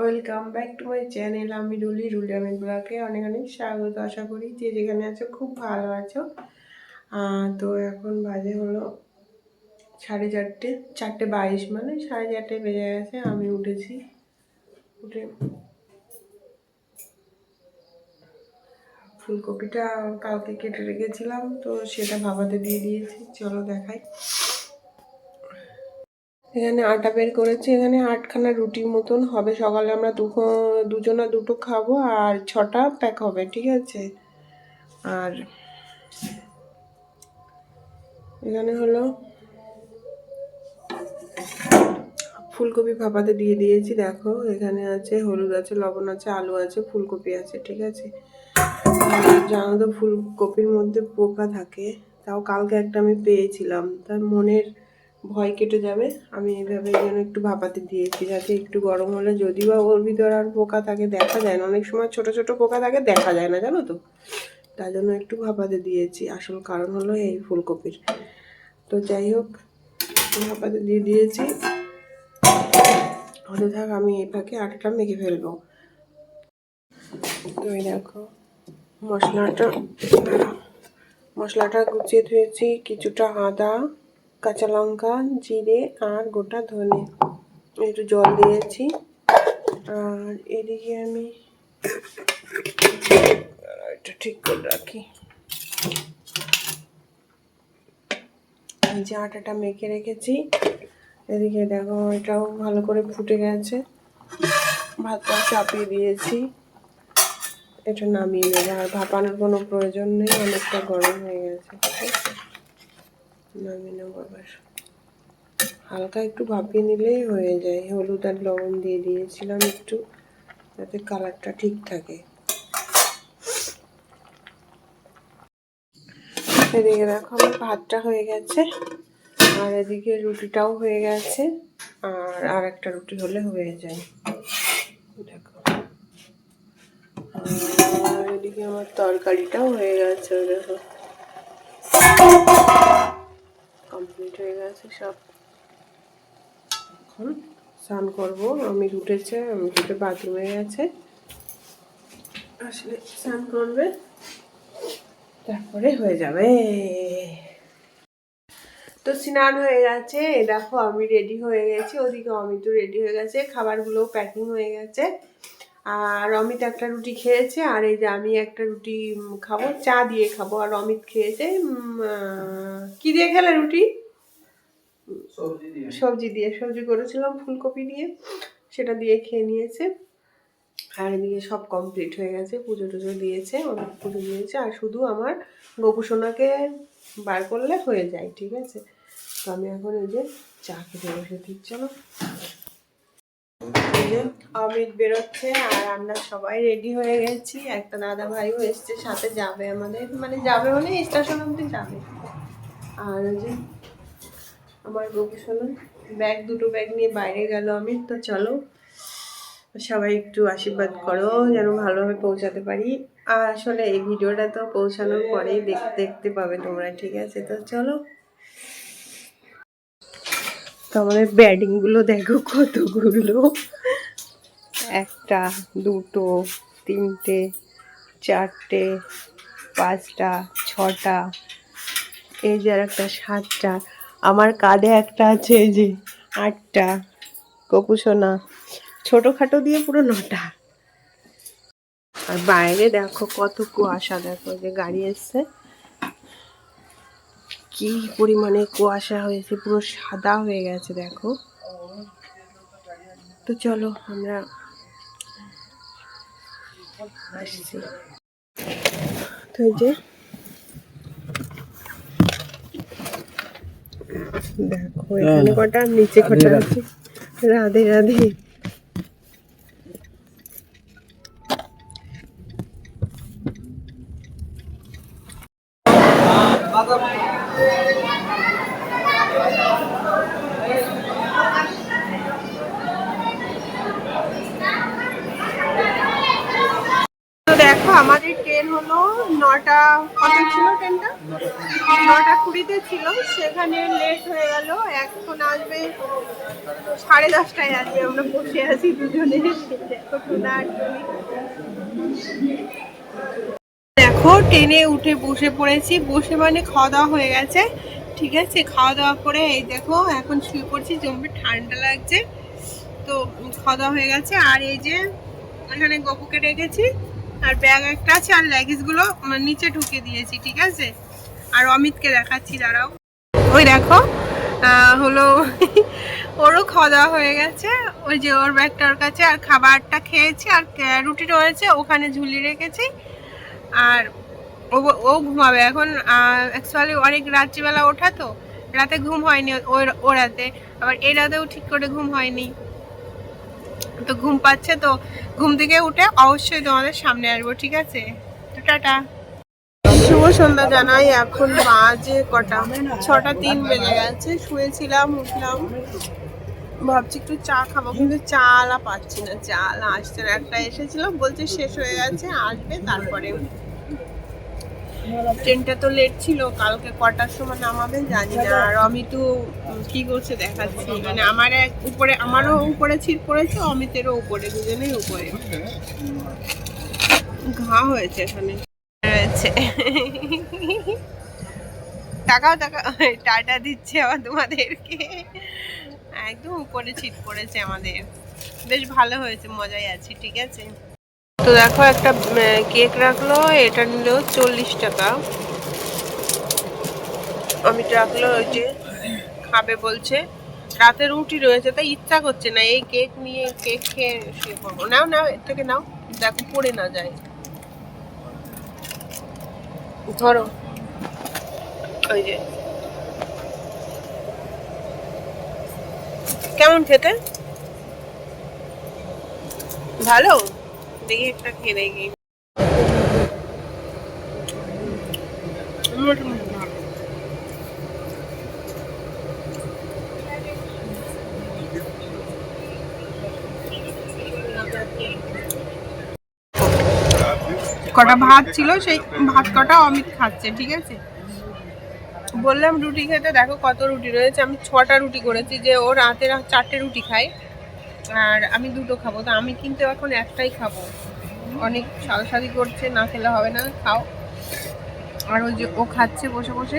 Welcome back to my channel আমি Rulli Rulli আমি ব্লগে অনেক অনেক স্বাগত আশা করি যে যেখানে আছো খুব ভালো আছো। তো এখন বাজে হলো সাড়ে চারটে চারটে বাইশ মানে সাড়ে চারটে বেজে গেছে, আমি উঠেছি। উঠে ফুলকপিটা কালকে কেটে রেখেছিলাম, তো সেটা ভাবাতে দিয়ে দিয়েছি, চলো দেখাই। এখানে আটা বের করেছি, এখানে আটখানা রুটির মতন হবে। সকালে আমরা দুটো দুজনা দুটো খাব আর ছটা প্যাক হবে, ঠিক আছে? আর এখানে হলো ফুলকপি ভাপাতে দিয়ে দিয়েছি, দেখো। এখানে আছে হলুদ আছে, লবণ আছে, আলু আছে, ফুলকপি আছে, ঠিক আছে? জানো তো ফুলকপির মধ্যে পোকা থাকে, তাও কালকে একটা আমি পেয়েছিলাম। তার মনের ভয় কেটে যাবে। আমি এইভাবে যেন একটু ভাপাতে দিয়েছি, যাতে একটু গরম হলে যদি বা ওর ভিতরে আর পোকা থাকে, দেখা যায় না। অনেক সময় ছোট ছোট পোকা থাকে, দেখা যায় না, জানো তো? তার জন্য একটু ভাপাতে দিয়েছি। আসল কারণ হলো এই ফুলকপির। তো যাই হোক, ভাপাতে দিয়ে দিয়েছি। হতে থাক, আমি এই ফাঁকে আটাটা মেখে ফেলব। তো এই দেখো, মশলাটা মশলাটা গুছিয়ে ধুয়েছি, কিছুটা আদা কাঁচা লঙ্কা, জিরে আর গোটা ধনে। একটু জল দিয়েছি। আর এদিকে আমি এটা ঠিক করে রাখি। যে আটাটা মেখে রেখেছি। এদিকে দেখো, এটাও ভালো করে ফুটে গেছে। ভাতটা চাপিয়ে দিয়েছি। এটা নামিয়ে নেব। আর ভাপানোর কোনো প্রয়োজন নেই, অনেকটা গরম হয়ে গেছে। নামিয়ে নেব আবার হালকা একটু ভাপিয়ে নিলেই হয়ে যায়। হলুদ আর লবণ দিয়ে দিয়েছিলাম একটু, যাতে কালারটা ঠিক থাকে। এদিকে দেখো আমার ভাতটা হয়ে গেছে। আর এদিকে রুটিটাও হয়ে গেছে। আর আর একটা রুটি হলে হয়ে যায়। দেখো। আর এদিকে আমার তরকারিটাও হয়ে গেছে, দেখো। গেছে সব। এখন স্নান করব। আমি উঠেছে, আমি উঠে বাথরুমে গেছে। আসলে স্নান করবে, তারপরে হয়ে যাবে। তো স্নান হয়ে গেছে। এই দেখো, আমি রেডি হয়ে গেছি। ওদিকে অমিত রেডি হয়ে গেছে। খাবারগুলো প্যাকিং হয়ে গেছে। আর অমিত একটা রুটি খেয়েছে। আর এই যে আমি একটা রুটি খাব, চা দিয়ে খাব। আর অমিত খেয়েছে কি দিয়ে খেলে রুটি? সবজি দিয়ে। সবজি করেছিলাম ফুলকপি দিয়ে, সেটা দিয়ে খেয়ে নিয়েছে। আর এদিকে সব কমপ্লিট হয়ে গেছে, পুজো টুজো দিয়েছে, অনেক পুজো দিয়েছে। আর শুধু আমার গোপুসোনাকে বার করলে হয়ে যায়, ঠিক আছে? তো আমি এখন এই যে চা খেতে বসেছি চলো। এই যে অমিত বেরোচ্ছে আর আমরা সবাই রেডি হয়ে গেছি। একটা দাদা ভাইও এসছে, সাথে যাবে আমাদের। মানে যাবে মানে স্টেশন অব্দি যাবে। আর ওই যে আমার গোপুসোনা ব্যাগ দুটো ব্যাগ নিয়ে বাইরে গেল আমি, তো চলো। সবাই একটু আশীর্বাদ করো, যেন ভালোভাবে পৌঁছাতে পারি। আর আসলে এই ভিডিওটা তো পৌঁছানোর পরেই দেখ- দেখতে পাবে তোমরা, ঠিক আছে? তো চলো। তো আমাদের ব্যাডিংগুলো দেখো কতগুলো। একটা, দুটো, তিনটে, চারটে, পাঁচটা, ছটা, এই যে আর একটা সাতটা। আমার কাঁধে একটা আছে যে আটটা। কপুসোনা ছোটখাটো দিয়ে পুরো নটা। আর বাইরে দেখো কত কুয়াশা, দেখো যে গাড়ি এসছে। কি পরিমাণে কুয়াশা হয়েছে, পুরো সাদা হয়ে গেছে, দেখো। তো চলো আমরা আসছি। তো যে দেখো এখানে কটা নিচে কটা আছে? রাধে রাধে। দেখো ট্রেন হলো নটা কত ছিল ট্রেনটা? নটা কুড়িতে ছিল, সেখানে লেট হয়ে গেল। এখন আসবে সাড়ে দশটায় আসবে আমরা বসে আছি দুজনে। দেখো, ট্রেনে উঠে বসে পড়েছি। বসে মানে খাওয়া দাওয়া হয়ে গেছে। ঠিক আছে, খাওয়া দাওয়া করে এই দেখো, এখন শুয়ে পড়ছি। জমবে ঠান্ডা লাগছে। তো খাওয়া দাওয়া হয়ে গেছে। আর এই যে এখানে গপুকে রেখেছি আর ব্যাগ একটা আছে আর ল্যাগেজগুলো উম, নিচে ঢুকে দিয়েছি ঠিক আছে? আর অমিতকে দেখাচ্ছি দাঁড়াও। ওই দেখো হলো ওরও খাওয়া দাওয়া হয়ে গেছে। ওই যে ওর ব্যাগটা ওর কাছে আর খাবারটা খেয়েছি আর রুটি রয়েছে ওখানে ঝুলিয়ে রেখেছি। আর ও ও ঘুমাবে এখন অ্যাকচুয়ালি অনেক রাত্রিবেলা ওঠা তো রাতে ঘুম হয়নি ওর ও রাতে। আবার এই রাতেও ঠিক করে ঘুম হয়নি। তো ঘুম পাচ্ছে তো, ঘুম থেকে উঠে অবশ্যই তোমাদের সামনে আসব, ঠিক আছে? টাটা। শুভ সন্ধ্যা জানাই, এখন বাজে কটা? ছটা তিন বেজে গেছে, শুয়েছিলাম, উঠলাম। ভাবছি একটু চা খাব, কিন্তু চা আলা পাচ্ছি না, চা আলা আসছে একটা এসেছিলাম বলছে শেষ হয়ে গেছে, আসবে তারপরে। ট্রেনটা তো লেট ছিল, কালকে কটার সময় নামাবে জানি না। আর অমিতও কি করছে দেখাচ্ছি। মানে আমার এক উপরে, আমারও উপরে ছিট পড়েছে, অমিতেরও উপরে, দুজনেই উপরে। ঘা হয়েছে এখানে। টাকাও টাকা টাটা দিচ্ছে আবার তোমাদেরকে। একদম উপরে ছিট পড়েছে আমাদের। বেশ ভালো হয়েছে, মজাই আছি, ঠিক আছে? তো দেখো একটা কেক রাখল, এটা নিল চল্লিশ টাকা। আমি রাখল ওই যে খাবে বলছে। রাতে রুটি রয়েছে, তাই ইচ্ছা করছে না, এই কেক নিয়ে কেক খেয়ে শুয়ে পড়ব। নাও নাও, এর থেকে নাও, দেখো পড়ে না যায়। ধরো। ওই যে। কেমন খেতে? ভালো? খেয়ে কটা ভাত ছিল? সেই ভাত কটা অমিত খাচ্ছে, ঠিক আছে? বললাম রুটি খেতে, দেখো কত রুটি রয়েছে। আমি ছটা রুটি করেছি যে ও রাতে চারটে রুটি খাই আর আমি দুটো খাব, তো আমি কিন্তু এখন একটাই খাব। অনেক সাদাসাদি করছে, না খেলে হবে না, খাও। আর ওই যে ও খাচ্ছে বসে বসে